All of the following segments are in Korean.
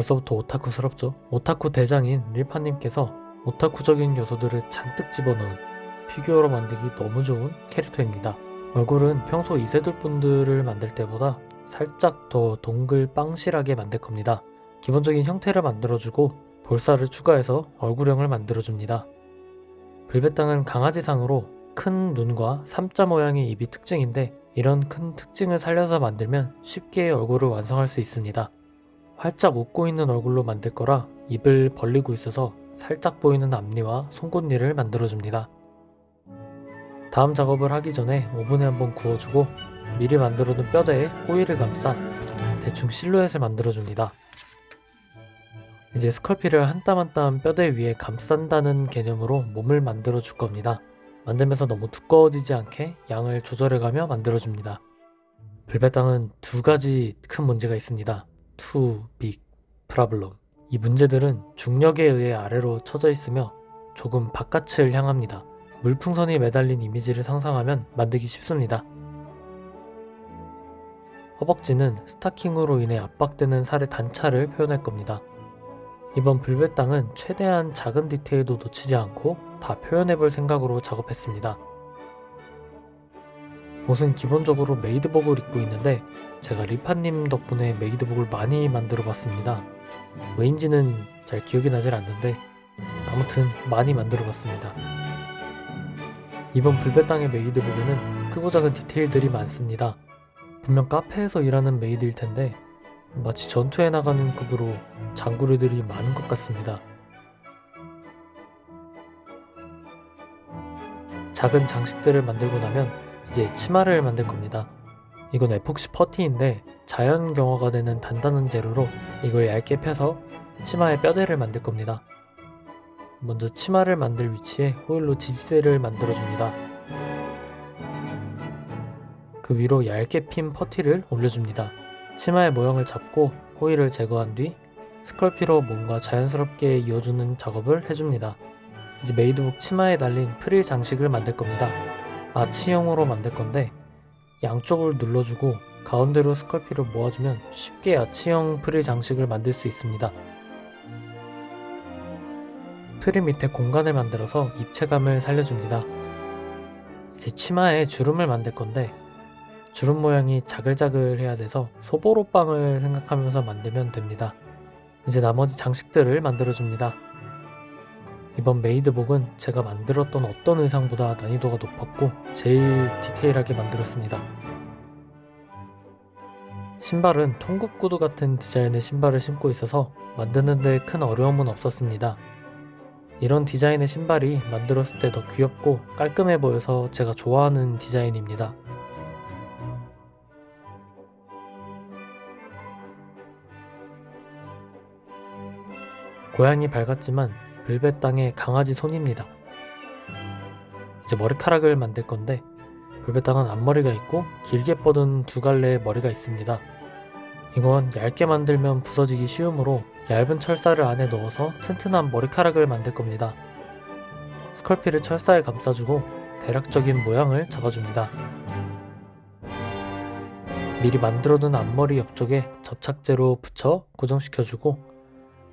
벌써부터 오타쿠스럽죠. 오타쿠 대장인 릴파님께서 오타쿠적인 요소들을 잔뜩 집어넣은 피규어로 만들기 너무 좋은 캐릭터입니다. 얼굴은 평소 이세돌 분들을 만들 때보다 살짝 더 동글 빵실하게 만들 겁니다. 기본적인 형태를 만들어주고 볼살을 추가해서 얼굴형을 만들어줍니다. 불배땅은 강아지상으로 큰 눈과 삼자 모양의 입이 특징인데 이런 큰 특징을 살려서 만들면 쉽게 얼굴을 완성할 수 있습니다. 활짝 웃고 있는 얼굴로 만들 거라 입을 벌리고 있어서 살짝 보이는 앞니와 송곳니를 만들어줍니다. 다음 작업을 하기 전에 오븐에 한번 구워주고 미리 만들어둔 뼈대에 호일을 감싸 대충 실루엣을 만들어줍니다. 이제 스컬피를 한 땀 한 땀 뼈대 위에 감싼다는 개념으로 몸을 만들어 줄 겁니다. 만들면서 너무 두꺼워지지 않게 양을 조절해가며 만들어줍니다. 불배땅은 두 가지 큰 문제가 있습니다. 투, 빅, 프라블럼. 이 문제들은 중력에 의해 아래로 처져 있으며 조금 바깥을 향합니다. 물풍선이 매달린 이미지를 상상하면 만들기 쉽습니다. 허벅지는 스타킹으로 인해 압박되는 살의 단차를 표현할 겁니다. 이번 불배 땅은 최대한 작은 디테일도 놓치지 않고 다 표현해볼 생각으로 작업했습니다. 옷은 기본적으로 메이드복을 입고 있는데 제가 리파님 덕분에 메이드복을 많이 만들어 봤습니다. 왜인지는 잘 기억이 나질 않는데 아무튼 많이 만들어 봤습니다. 이번 불배 땅의 메이드복에는 크고 작은 디테일들이 많습니다. 분명 카페에서 일하는 메이드일 텐데 마치 전투에 나가는 급으로 장구르들이 많은 것 같습니다. 작은 장식들을 만들고 나면 이제 치마를 만들 겁니다. 이건 에폭시 퍼티인데 자연 경화가 되는 단단한 재료로 이걸 얇게 펴서 치마의 뼈대를 만들 겁니다. 먼저 치마를 만들 위치에 호일로 지지대를 만들어줍니다. 그 위로 얇게 핀 퍼티를 올려줍니다. 치마의 모양을 잡고 호일을 제거한 뒤 스컬피로 뭔가 자연스럽게 이어주는 작업을 해줍니다. 이제 메이드복 치마에 달린 프릴 장식을 만들 겁니다. 아치형으로 만들 건데 양쪽을 눌러주고 가운데로 스컬피를 모아주면 쉽게 아치형 프릴 장식을 만들 수 있습니다. 프릴 밑에 공간을 만들어서 입체감을 살려줍니다. 이제 치마에 주름을 만들 건데 주름 모양이 자글자글해야 돼서 소보로빵을 생각하면서 만들면 됩니다. 이제 나머지 장식들을 만들어줍니다. 이번 메이드복은 제가 만들었던 어떤 의상보다 난이도가 높았고 제일 디테일하게 만들었습니다. 신발은 통굽 구두 같은 디자인의 신발을 신고 있어서 만드는데 큰 어려움은 없었습니다. 이런 디자인의 신발이 만들었을 때 더 귀엽고 깔끔해 보여서 제가 좋아하는 디자인입니다. 고양이 밝았지만 불배 땅의 강아지 손입니다. 이제 머리카락을 만들 건데 불배 땅은 앞머리가 있고 길게 뻗은 두 갈래의 머리가 있습니다. 이건 얇게 만들면 부서지기 쉬우므로 얇은 철사를 안에 넣어서 튼튼한 머리카락을 만들 겁니다. 스컬피를 철사에 감싸주고 대략적인 모양을 잡아줍니다. 미리 만들어둔 앞머리 옆쪽에 접착제로 붙여 고정시켜주고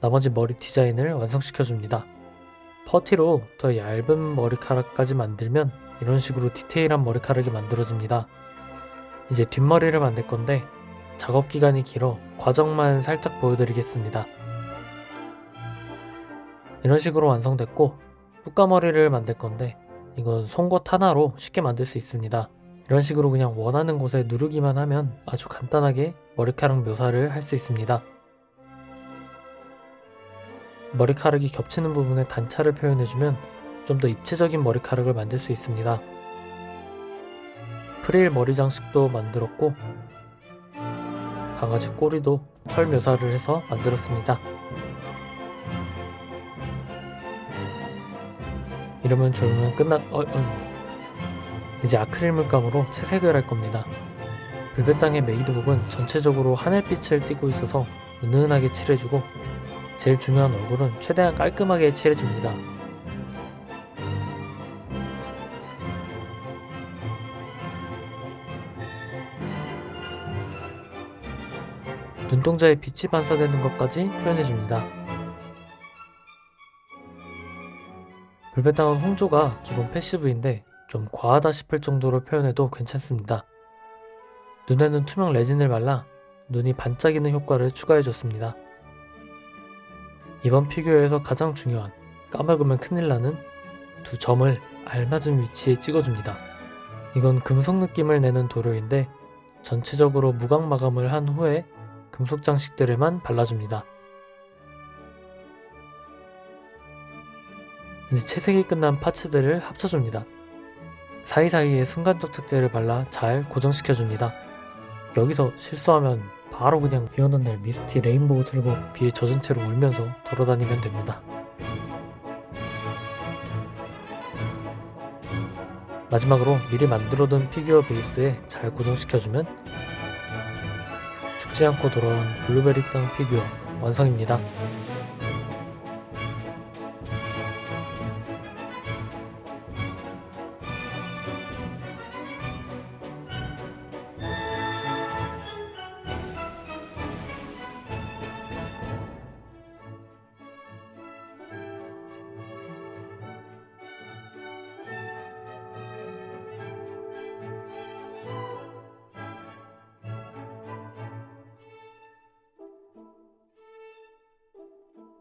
나머지 머리 디자인을 완성시켜 줍니다. 퍼티로 더 얇은 머리카락까지 만들면 이런 식으로 디테일한 머리카락이 만들어집니다. 이제 뒷머리를 만들 건데 작업 기간이 길어 과정만 살짝 보여드리겠습니다. 이런 식으로 완성됐고 뿔까머리를 만들 건데 이건 송곳 하나로 쉽게 만들 수 있습니다. 이런 식으로 그냥 원하는 곳에 누르기만 하면 아주 간단하게 머리카락 묘사를 할 수 있습니다. 머리카락이 겹치는 부분에 단차를 표현해주면 좀 더 입체적인 머리카락을 만들 수 있습니다. 프릴 머리 장식도 만들었고 강아지 꼬리도 털 묘사를 해서 만들었습니다. 이러면 조용은 끝났... 어, 어. 이제 아크릴 물감으로 채색을 할 겁니다. 불볕 땅의 메이드복은 전체적으로 하늘빛을 띠고 있어서 은은하게 칠해주고 제일 중요한 얼굴은 최대한 깔끔하게 칠해줍니다. 눈동자에 빛이 반사되는 것까지 표현해줍니다. 불볕땅은 홍조가 기본 패시브인데 좀 과하다 싶을 정도로 표현해도 괜찮습니다. 눈에는 투명 레진을 발라 눈이 반짝이는 효과를 추가해줬습니다. 이번 피규어에서 가장 중요한 까먹으면 큰일 나는 두 점을 알맞은 위치에 찍어줍니다. 이건 금속 느낌을 내는 도료인데 전체적으로 무광 마감을 한 후에 금속 장식들에만 발라줍니다. 이제 채색이 끝난 파츠들을 합쳐줍니다. 사이사이에 순간적 착제를 발라 잘 고정시켜줍니다. 여기서 실수하면 바로 그냥 비 오는 날 미스티 레인보우 틀고 비에 젖은 채로 울면서 돌아다니면 됩니다. 마지막으로 미리 만들어둔 피규어 베이스에 잘 고정시켜주면 죽지 않고 돌아온 블루베리 땅 피규어 완성입니다.